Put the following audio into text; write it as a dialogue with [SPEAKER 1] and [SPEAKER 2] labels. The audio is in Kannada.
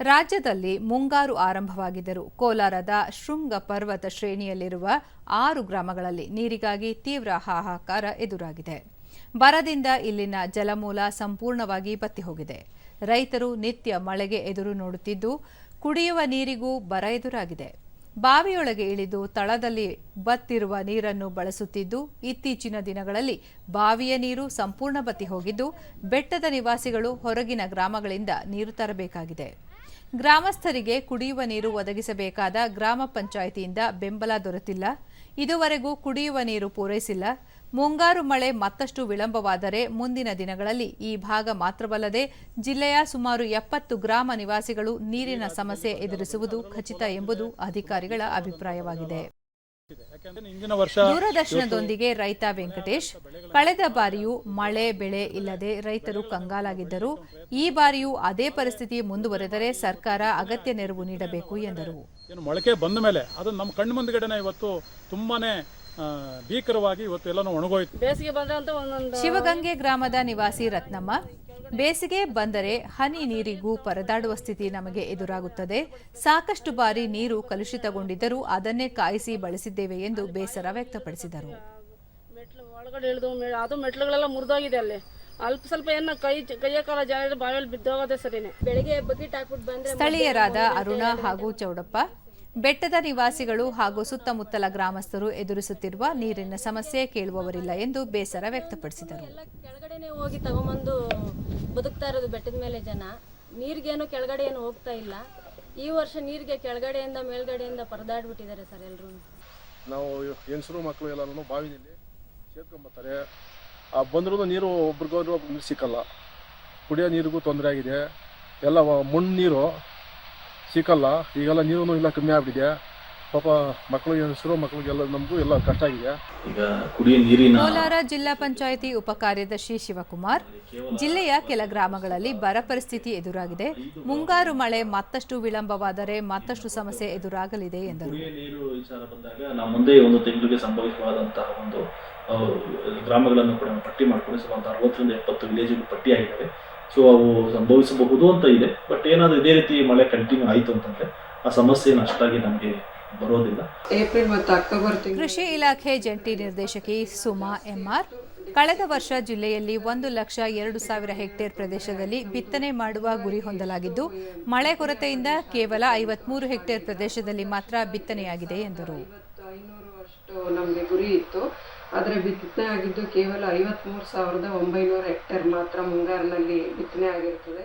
[SPEAKER 1] ರಾಜ್ಯದಲ್ಲಿ ಮುಂಗಾರು ಆರಂಭವಾಗಿದ್ದರೂ ಕೋಲಾರದ ಶೃಂಗ ಪರ್ವತ ಶ್ರೇಣಿಯಲ್ಲಿರುವ ಆರು ಗ್ರಾಮಗಳಲ್ಲಿ ನೀರಿಗಾಗಿ ತೀವ್ರ ಹಾಹಾಕಾರ ಎದುರಾಗಿದೆ. ಬರದಿಂದ ಇಲ್ಲಿನ ಜಲಮೂಲ ಸಂಪೂರ್ಣವಾಗಿ ಬತ್ತಿ ಹೋಗಿದೆ ರೈತರು ನಿತ್ಯ ಮಳೆಗೆ ಎದುರು ನೋಡುತ್ತಿದ್ದು, ಕುಡಿಯುವ ನೀರಿಗೂ ಬರ ಎದುರಾಗಿದೆ. ಬಾವಿಯೊಳಗೆ ಇಳಿದು ತಳದಲ್ಲಿ ಬತ್ತಿರುವ ನೀರನ್ನು ಬಳಸುತ್ತಿದ್ದು, ಇತ್ತೀಚಿನ ದಿನಗಳಲ್ಲಿ ಬಾವಿಯ ನೀರು ಸಂಪೂರ್ಣ ಬತ್ತಿ ಹೋಗಿದ್ದು ಬೆಟ್ಟದ ನಿವಾಸಿಗಳು ಹೊರಗಿನ ಗ್ರಾಮಗಳಿಂದ ನೀರು ತರಬೇಕಾಗಿದೆ. ಗ್ರಾಮಸ್ಥರಿಗೆ ಕುಡಿಯುವ ನೀರು ಒದಗಿಸಬೇಕಾದ ಗ್ರಾಮ ಪಂಚಾಯಿತಿಯಿಂದ ಬೆಂಬಲ ದೊರೆತಿಲ್ಲ. ಇದುವರೆಗೂ ಕುಡಿಯುವ ನೀರು ಪೂರೈಸಿಲ್ಲ. ಮುಂಗಾರು ಮಳೆ ಮತ್ತಷ್ಟು ವಿಳಂಬವಾದರೆ ಮುಂದಿನ ದಿನಗಳಲ್ಲಿ ಈ ಭಾಗ ಮಾತ್ರವಲ್ಲದೆ ಜಿಲ್ಲೆಯ ಸುಮಾರು ಎಪ್ಪತ್ತು ಗ್ರಾಮ ನಿವಾಸಿಗಳು ನೀರಿನ ಸಮಸ್ಯೆ ಎದುರಿಸುವುದು ಖಚಿತ ಎಂಬುದು ಅಧಿಕಾರಿಗಳ ಅಭಿಪ್ರಾಯವಾಗಿದೆ. ದೂರದರ್ಶನದೊಂದಿಗೆ ರೈತ ವೆಂಕಟೇಶ್ ಕಳೆದ ಬಾರಿಯೂ ಮಳೆ ಬೆಳೆ ಇಲ್ಲದೆ ರೈತರು ಕಂಗಾಲಾಗಿದ್ದರು. ಈ ಬಾರಿಯೂ ಅದೇ ಪರಿಸ್ಥಿತಿ ಮುಂದುವರೆದರೆ ಸರ್ಕಾರ ಅಗತ್ಯ ನೆರವು ನೀಡಬೇಕು ಎಂದರು.
[SPEAKER 2] ಏನು ಮೊಳಕೆ ಬಂದ ಮೇಲೆ ಅದು ನಮ್ಮ ಕಣ್ಣು ಮುಂದ್ಗಡೆನೆ ಇವತ್ತು ತುಂಬಾನೇ ಭೀಕರವಾಗಿ ಇವತ್ತು ಎಲ್ಲನೂ ಒಣಗೋಯ್ತು.
[SPEAKER 3] ಬೇಸಿಗೆ
[SPEAKER 1] ಶಿವಗಂಗೆ ಗ್ರಾಮದ ನಿವಾಸಿ ರತ್ನಮ್ಮ ಬೇಸಿಗೆ ಬಂದರೆ ಹನಿ ನೀರಿಗೂ ಪರದಾಡುವ ಸ್ಥಿತಿ ನಮಗೆ ಎದುರಾಗುತ್ತದೆ. ಸಾಕಷ್ಟು ಬಾರಿ ನೀರು ಕಲುಷಿತಗೊಂಡಿದ್ದರೂ ಅದನ್ನೇ ಕಾಯಿಸಿ ಬಳಸಿದ್ದೇವೆ ಎಂದು ಬೇಸರ ವ್ಯಕ್ತಪಡಿಸಿದರು.
[SPEAKER 3] ಮೆಟ್ಲು ಒಳಗಡೆ ಇಳಿದು ಅದು ಮೆಟ್ಲುಗಳೆಲ್ಲ ಮುರಿದೋಗಿದೆ ಅಲ್ಲಿ. ಅಲ್ಪ ಸ್ವಲ್ಪ ಏನ ಕೈ ಕೈಯ ಕಾಲ ಜಾರಿ ಬಾವಿಯಲ್ಲಿ ಬಿದ್ದೋಗೋದೇ ಸರಿನೇ.
[SPEAKER 4] ಬೆಳಿಗ್ಗೆ ಬಕೆಟ್ ಹಾಕ್ಬಿಟ್ಟು ಬಂದ್ರೆ
[SPEAKER 1] ಸ್ಥಳೀಯರಾದ ಅರುಣ ಹಾಗೂ ಚೌಡಪ್ಪ ಬೆಟ್ಟದ ನಿವಾಸಿಗಳು ಹಾಗೂ ಸುತ್ತಮುತ್ತಲ ಗ್ರಾಮಸ್ಥರು ಎದುರಿಸುತ್ತಿರುವ ನೀರಿನ ಸಮಸ್ಯೆ ಕೇಳುವವರಿಲ್ಲ ಎಂದು ಬೇಸರ ವ್ಯಕ್ತಪಡಿಸಿದರು.
[SPEAKER 4] ಹೋಗಿ ತಗೊಂಬಂದು ಬದುಕ್ತಾ ಇರೋದು ಬೆಟ್ಟದ ಮೇಲೆ ಜನ. ನೀರಿಗೇನು ಕೆಳಗಡೆ ಏನು ಹೋಗ್ತಾ ಇಲ್ಲ. ಈ ವರ್ಷ ನೀರಿಗೆ ಕೆಳಗಡೆಯಿಂದ ಮೇಲ್ಗಡೆಯಿಂದ ಪರದಾಡ್ಬಿಟ್ಟಿದ್ದಾರೆ ಸರ್ ಎಲ್ಲರೂ
[SPEAKER 5] ನಾವು ಹೆಂಗಸರು ಮಕ್ಕಳು ಎಲ್ಲರೂ ಬಾವಿನಲ್ಲಿ ಸೇರ್ಕೊಂಬರ್ತಾರೆ ಆ ಬಂದ್ರೂ ನೀರು ಒಬ್ರಿಗೊಬ್ರು ನೀರು ಸಿಕ್ಕಲ್ಲ. ಕುಡಿಯೋ ನೀರಿಗೂ ತೊಂದರೆ ಆಗಿದೆ. ಎಲ್ಲ ಮಣ್ಣು ನೀರು ಸಿಕ್ಕಲ್ಲ. ಈಗೆಲ್ಲ ನೀರು ಇಲ್ಲ ಕಮ್ಮಿ ಆಗ್ಬಿಟ್ಟಿದೆ. ಪಾಪ ಮಕ್ಕಳು ಮಕ್ಕಳಿಗೆ ಮಕ್ಕಳಿಗೆಲ್ಲ ನಮಗೂ ಎಲ್ಲ ಕಷ್ಟ ಆಗಿದೆ.
[SPEAKER 6] ಈಗ ಕುಡಿಯ ನೀರಿನ
[SPEAKER 1] ಕೋಲಾರ ಜಿಲ್ಲಾ ಪಂಚಾಯಿತಿ ಉಪ ಕಾರ್ಯದರ್ಶಿ ಶಿವಕುಮಾರ್ ಜಿಲ್ಲೆಯ ಕೆಲ ಗ್ರಾಮಗಳಲ್ಲಿ ಬರ ಪರಿಸ್ಥಿತಿ ಎದುರಾಗಿದೆ. ಮುಂಗಾರು ಮಳೆ ಮತ್ತಷ್ಟು ವಿಳಂಬವಾದರೆ ಮತ್ತಷ್ಟು ಸಮಸ್ಯೆ ಎದುರಾಗಲಿದೆ ಎಂದರು.
[SPEAKER 6] ಕುಡಿಯ ನೀರು ವಿಚಾರ ಬಂದಾಗ ನಾವು ಮುಂದೆ ಒಂದು ತಿಂಗಳಿಗೆ ಸಂಭವಿಸಬಹುದಂತಹ ಒಂದು ಆ, ಗ್ರಾಮಗಳನ್ನು ಕೂಡ ನಾವು ಪಟ್ಟಿ ಮಾಡ್ಕೊಂಡು ಸುಮಾರು ಅರವತ್ತರಿಂದ ಎಪ್ಪತ್ತು ವಿಲೇಜ್ಗಳು ಪಟ್ಟಿಯಾಗಿದ್ದಾವೆ ಸೊ ಅವು ಸಂಭವಿಸಬಹುದು ಅಂತ ಇದೆ. ಬಟ್ ಏನಾದರೂ ಇದೇ ರೀತಿ ಮಳೆ ಕಂಟಿನ್ಯೂ ಆಯಿತು ಅಂತಂದ್ರೆ ಆ ಸಮಸ್ಯೆ ಅಷ್ಟಾಗಿ ನಮಗೆ ಬರೋದಿಲ್ಲ.
[SPEAKER 7] ಏಪ್ರಿಲ್ ಮತ್ತು ಅಕ್ಟೋಬರ್ ತಿಂಗಳು.
[SPEAKER 1] ಕೃಷಿ ಇಲಾಖೆ ಜಂಟಿ ನಿರ್ದೇಶಕಿ ಸುಮಾ ಎಂಆರ್ ಕಳೆದ ವರ್ಷ ಜಿಲ್ಲೆಯಲ್ಲಿ ಒಂದು ಲಕ್ಷ ಎರಡು ಸಾವಿರ ಹೆಕ್ಟೇರ್ ಪ್ರದೇಶದಲ್ಲಿ ಬಿತ್ತನೆ ಮಾಡುವ ಗುರಿ ಹೊಂದಲಾಗಿದ್ದು ಮಳೆ ಕೊರತೆಯಿಂದ ಕೇವಲ ಐವತ್ಮೂರು ಹೆಕ್ಟೇರ್ ಪ್ರದೇಶದಲ್ಲಿ ಮಾತ್ರ ಬಿತ್ತನೆಯಾಗಿದೆ ಎಂದರು.
[SPEAKER 7] ನಮಗೆ ಗುರಿ ಇತ್ತು. ಆದರೆ ಬಿತ್ತನೆ ಆಗಿದ್ದು ಕೇವಲ ಐವತ್ಮೂರು ಸಾವಿರದ ಒಂಬೈನೂರು ಹೆಕ್ಟೇರ್ ಮಾತ್ರ ಮುಂಗಾರಿನಲ್ಲಿ ಬಿತ್ತನೆ ಆಗಿರ್ತದೆ.